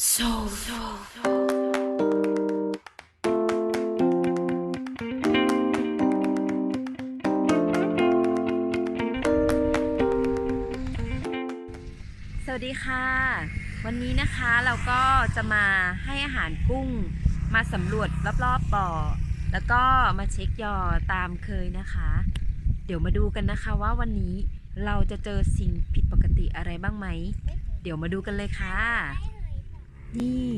So, so, so. สวัสดีค่ะ วันนี้นะคะเราก็จะมาให้อาหารกุ้งมาสำรวจรอบๆบ่อ แล้วก็มาเช็คยอตามเคยนะคะ เดี๋ยวมาดูกันนะคะว่าวันนี้เราจะเจอสิ่งผิดปกติอะไรบ้างไหม เดี๋ยวมาดูกันเลยค่ะ นี่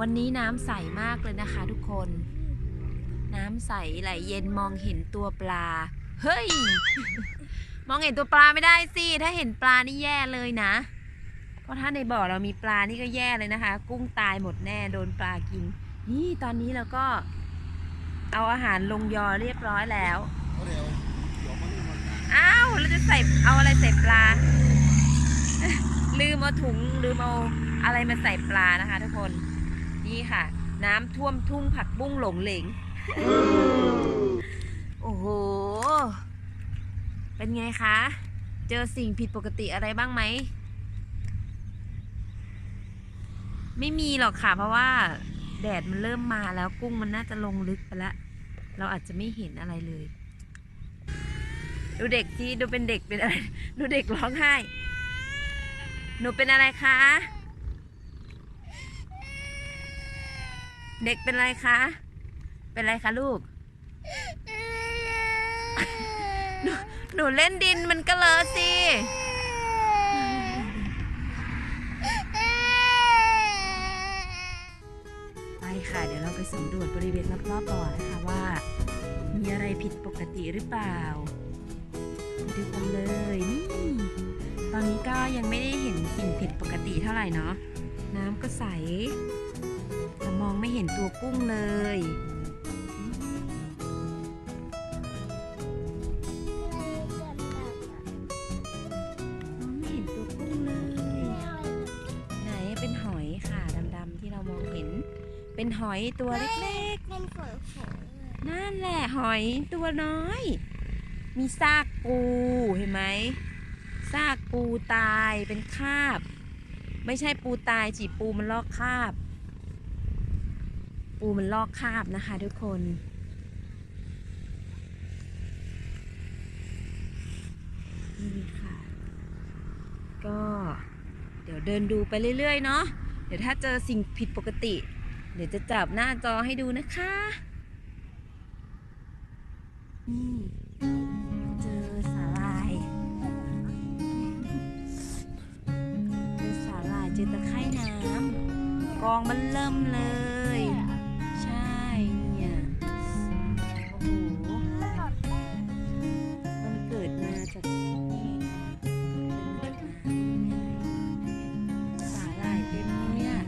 วันนี้น้ำใสมากเลยนะคะทุกคน น้ำใสไหลเย็นมองเห็นตัวปลา เฮ้ย มองเห็นตัวปลาไม่ได้สิ ถ้าเห็นปลานี่แย่เลยนะ เพราะถ้าในบ่อเรามีปลานี่ก็แย่เลยนะคะ กุ้งตายหมดแน่โดนปลากิน นี่ตอนนี้เราก็ เอาอาหารลงยอเรียบร้อยแล้วอ้าวเราจะใส่เอาอะไรใส่ปลา ลืมเอาถุงลืมเอาอะไรมาใส่ปลานะคะ ทุกคนนี่ค่ะ น้ำท่วมทุ่งผักบุ้งหลงเหลงโอ้โห เป็นไงคะ เจอสิ่งผิดปกติอะไรบ้างไหม ไม่มีหรอกค่ะ เพราะว่า แดดมันเริ่มมาแล้วกุ้งมันน่าจะลงลึกไปแล้วเราอาจจะไม่เห็นอะไรเลย ดูเด็กที่ดูเป็นเด็กเป็นอะไร ดูเด็กร้องไห้ นูเป็นอะไรคะ เด็กเป็นอะไรคะ เป็นอะไรคะลูก หนูหนูเล่นดินมันก็เลอะสิ ไปค่ะ เดี๋ยวเราไปสำรวจบริเวณรอบๆบ่อนะคะว่า มีอะไรผิดปกติหรือเปล่า ดูกันเลยนี่ตอนนี้ก็ยังไม่ได้เห็นสิ่งผิดปกติเท่าไหร่เนาะน้ำก็ใสแต่มองไม่เห็นตัวกุ้งเลยมองไม่เห็นตัวกุ้งเลยไหนเป็นหอยค่ะดำๆที่เรามองเห็นเป็นหอยตัวเล็กเป็นฝอยฝอยๆนั่นแหละหอยตัวน้อย มีซากปูเห็นไหมซากปูตายเป็นคาบ ไม่ใช่ปูตายจีปูมันลอกคาบ ปูมันลอกคาบนะคะทุกคน นี่ค่ะ ก็เดี๋ยวเดินดูไปเรื่อย ๆ เนาะเดี๋ยวถ้าเจอสิ่งผิดปกติ เดี๋ยวจะจับหน้าจอให้ดูนะคะ กองมันเริ่มเลย ใช่เนี่ยโอ้โหมันเกิดมาจากนี่สาหร่ายเต็มเลยอะ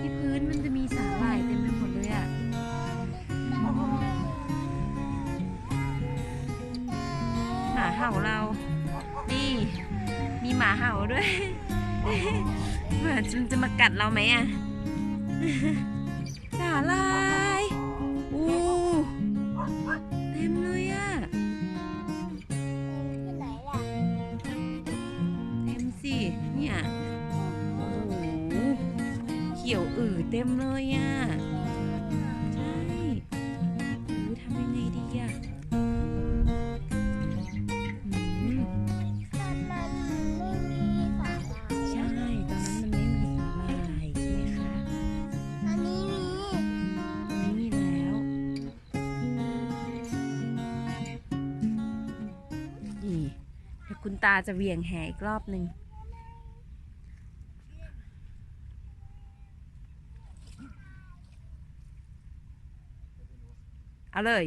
ที่พื้นมันจะมีสาหร่ายเต็มไปหมดเลยอะหมาเห่าเรานี่มีหมาเห่าด้วยหมาจะจะมากัดเราไหมอะ สาหร่ายอู้เต็มเลยอะ ที่ไหนล่ะเต็มสิเนี่ย โอ้โหเขียวอือเต็มเลยอะ คุณตาจะเหวี่ยงแหอีกรอบหนึ่งเอาเลย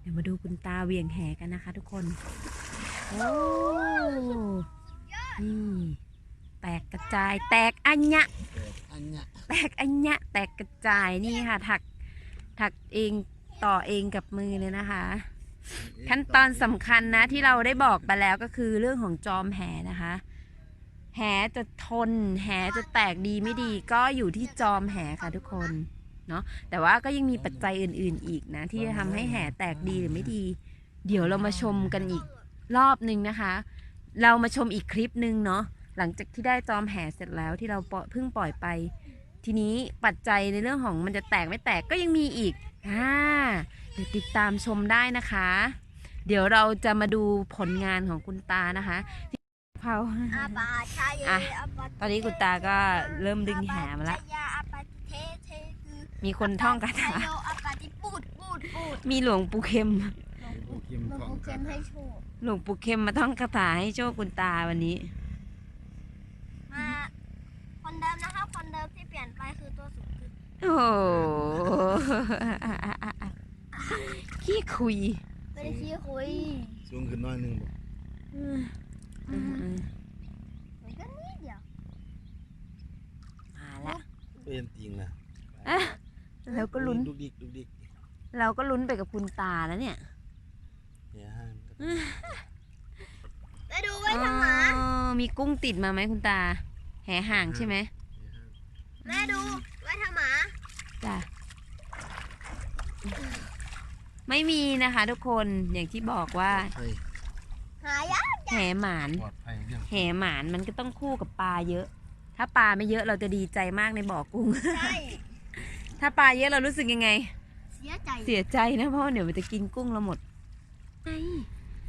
เดี๋ยวมาดูคุณตาเหวี่ยงแหกันนะคะทุกคน โอ้นี่แตกกระจาย แตกอัญญะอันเนี้ยแตกอัญญะแตกกระจายนี่ค่ะ ถักถักเองต่อเองกับมือเลยนะคะ ขั้นตอนสำคัญนะที่เราได้บอกไปแล้วก็คือเรื่องของจอมแหนะคะ แหจะทน แหจะแตกดีไม่ดีก็อยู่ที่จอมแหค่ะทุกคนเนาะแต่ว่าก็ยังมีปัจจัยอื่น ๆ อีกนะ ที่จะทำให้แหแตกดีหรือไม่ดี เดี๋ยวเรามาชมกันอีกรอบหนึ่งนะคะ เรามาชมอีกคลิปหนึ่งเนาะหลังจากที่ได้จอมแหเสร็จแล้วที่เราเพิ่งปล่อยไป ทีนี้ปัจจัยในเรื่องของมันจะแตกไม่แตกก็ยังมีอีก อ่าเดี๋ยวติดตามชมได้นะคะ เดี๋ยวเราจะมาดูผลงานของคุณตานะคะเผาอาปาชายอะอาปาตอนนี้คุณตาก็เริ่มดึงแหมาละอาปาชายาอาปาติเทเทคือมีคนท่องคาถาโยอาปาติปูดปูดปูดมีหลวงปู่เข็มโอเคมหลวงของปู่เข็มให้โชว์หลวงปู่เข็มมาท่องคาถาให้โชคคุณตาวันนี้ มาคนเดิมนะครับคนเดิมที่เปลี่ยนไปคือตัวสูงขึ้น โอ้โหขี้คุยไม่ได้ชี้คุยสูงขึ้นน้อยหนึงบ่อืมอืมอืมมันก็นิดเดียวมาละเป็นจริงนะอะแล้วก็ลุ้น ดุกดิกดุกดิกเราก็ลุ้นไปกับคุณตาแล้วเนี่ยเนี่ยห้างก็ไปดูไว้ทำหมา อ๋อมีกุ้งติดมาไหมคุณตา แหห่างใช่ไหมเนี่ยห้างแม่ดู ไว้ทำหมาจ้ะไม่มีนะคะทุกคนอย่างที่บอกว่าใช่หายะแหหมาน ปลอดภัยเรื่องแหหมานมันก็ต้องคู่กับปลาเยอะ ถ้าปลาไม่เยอะเราจะดีใจมากในบ่อกุ้ง ใช่ ถ้าปลาเยอะเรารู้สึกยังไง เสียใจเสียใจนะเพราะว่าเดี๋ยวมันจะกินกุ้งเราหมดไง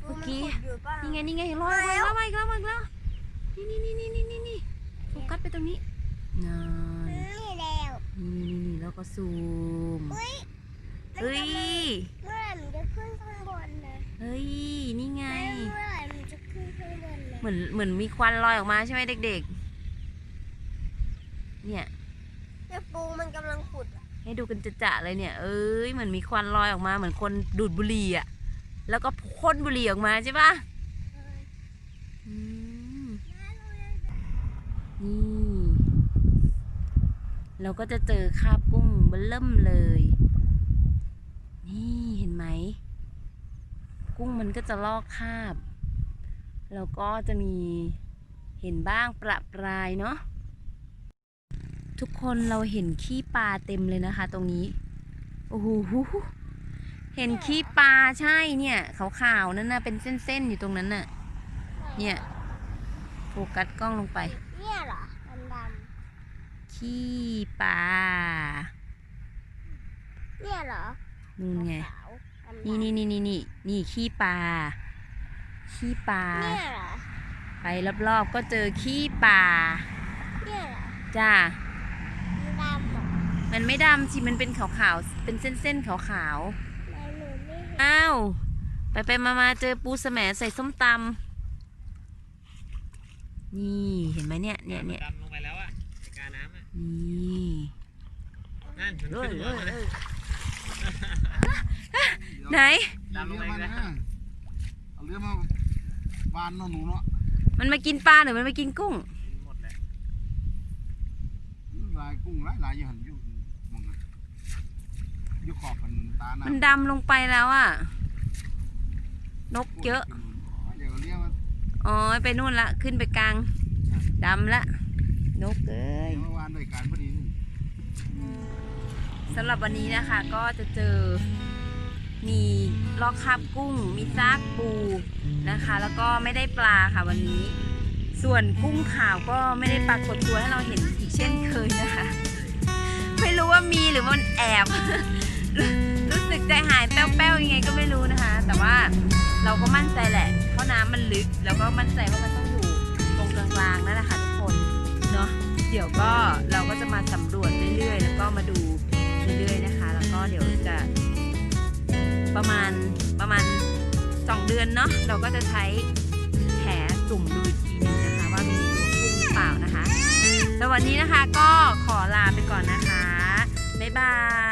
เมื่อกี้นขุดอยู่ป่ะ นี่ไงนี่ไงรอดมาแล้ว มาอีกแล้วมาอีกแล้วนี่นี่นี่นี่นี่นี่นี่โฟกัสไปตรงนี้นานนี่แล้ว นี่นี่นี่แล้วก็ซูมอุ้ยเฮ้ย เมื่อไหร่มันจะขึ้นข้างบนนะเฮ้ย นี่ไงแม่เมื่อไหร่มันจะขึ้นข้างบนนะเหมือนเหมือนมีควันลอยออกมาใช่ไหมเด็กๆ เนี่ยเนี่ยปูมันกำลังขุดอะให้ดูกันจะๆเลยเนี่ย เอ้ย เหมือนมีควันลอยออกมาเหมือนคนดูดบุหรี่อะ แล้วก็พ่นบุหรี่ออกมาใช่ปะอืมนี่ เราก็จะเจอคาบกุ้งเบิ่มเริ่มเลย นี่เห็นไหม กุ้งมันก็จะลอกคาบ แล้วก็จะมีเห็นบ้างประปรายเนาะทุกคนเราเห็นขี้ปลาเต็มเลยนะคะ ตรงนี้ โอ้โห เห็นขี้ปลาใช่เนี่ยขาวๆนั่นน่ะเป็นเส้นๆอยู่ตรงนั้นน่ะ เนี่ย โฟกัสกล้องลงไป เนี่ยเหรอ ขี้ปลาำเนี่ยเหรอนู่นไง ขาวๆดำๆนี่นี่นี่นี่นี่นี่ขี้ปลา ขี้ปลา เนี่ยเหรอ ไปรอบๆก็เจอขี้ปลา เนี่ยเหรอจ้ามันดำเหรอมันไม่ดำสิ มันเป็นขาวๆ เป็นเส้นๆขาวในหนูไม่เห็นๆ อ้าว ไปไปมามาเจอปูสแหมใส่ส้มตำนี่ เห็นไหมเนี่ย เนี่ยเนี่ย ดำล น้ำอะนี่นั่นมันเอ้ยขึ้นหัวเอ้ยมาแล้วเอ้ยไหน ดำลงไปอีกแล้วเอาเรือมาบานเนาะหนูเนาะมันมากินปลาหรือมันมากินกุ้ง กินหมดแหละลายกุ้งหลายหลายๆอยู่หันอยู่มองนะอยู่ขอบมันตาหน้ามันดำลงไปแล้วอะนกเยอะ เดี๋ยวเอาเรือมาอ๋อ ไปนู่นละ ขึ้นไปกลางดำละ นกเอ้ยเดี๋ยวมาวานด้วยการพอดีนี่สำหรับวันนี้นะคะก็จะเจอมีลอกคราบกุ้ง มีซากปูนะคะ แล้วก็ไม่ได้ปลาค่ะวันนี้ ส่วนกุ้งขาวก็ไม่ได้ปรากฏตัวให้เราเห็นอีกเช่นเคยนะคะ ไม่รู้ว่ามีหรือว่ามันแอบ รู้สึกใจหายแป้วๆยังไงก็ไม่รู้นะคะ แต่ว่าเราก็มั่นใจแหละ เพราะน้ำมันลึก แล้วก็มั่นใจว่ามันต้องอยู่ตรงกลางๆนั่นแหละค่ะทุกคน เนาะเดี๋ยวก็เราก็จะมาสำรวจเรื่อยๆ แล้วก็มาดูเรื่อยๆนะคะ แล้วก็เดี๋ยวจะประมาณประมาณสองเดือนเนาะเราก็จะใช้แผลจุ่มดูอีกทีนึงนะคะ ว่ามีตัวกุ้งหรือเปล่านะคะสำหรับวันนี้นะคะก็ขอลาไปก่อนนะคะบ๊ายบาย